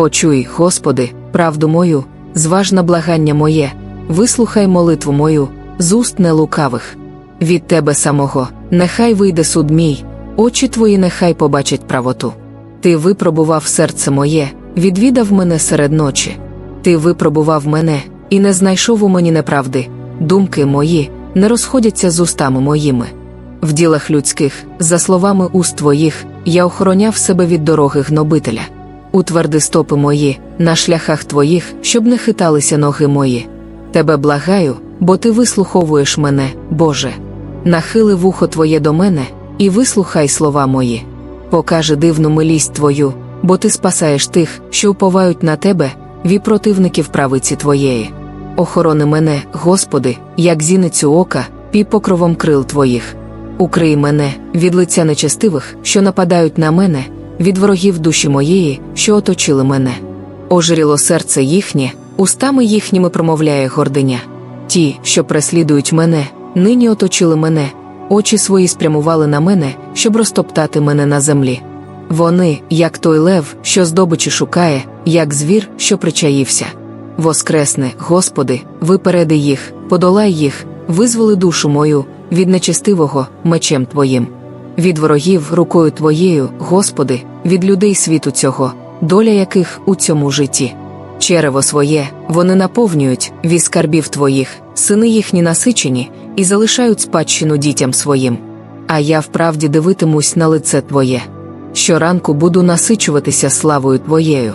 Почуй, Господи, правду мою, зважна благання моє, вислухай молитву мою, з уст нелукавих. Від тебе самого, нехай вийде суд мій, очі твої нехай побачать правоту. Ти випробував серце моє, відвідав мене серед ночі. Ти випробував мене і не знайшов у мені неправди, думки мої не розходяться з устами моїми. В ділах людських, за словами уст твоїх, я охороняв себе від дороги гнобителя. Утверди стопи мої на шляхах твоїх, щоб не хиталися ноги мої. Тебе благаю, бо ти вислуховуєш мене, Боже. Нахили вухо Твоє до мене, і вислухай слова мої. Покажи дивну милість Твою, бо ти спасаєш тих, що уповають на тебе, ві противників правиці Твоєї. Охорони мене, Господи, як зіницю ока, під покровом крил Твоїх. Укрий мене від лиця нечестивих, що нападають на мене, від ворогів душі моєї, що оточили мене. Ожиріло серце їхнє, устами їхніми промовляє гординя. Ті, що преслідують мене, нині оточили мене, очі свої спрямували на мене, щоб розтоптати мене на землі. Вони, як той лев, що здобичі шукає, як звір, що причаївся. Воскресне, Господи, випереди їх, подолай їх, визволи душу мою від нечестивого мечем Твоїм. Від ворогів рукою Твоєю, Господи, від людей світу цього, доля яких у цьому житті. Черево своє вони наповнюють від скарбів Твоїх, сини їхні насичені, і залишають спадщину дітям своїм. А я вправді дивитимусь на лице Твоє. Щоранку буду насичуватися славою Твоєю.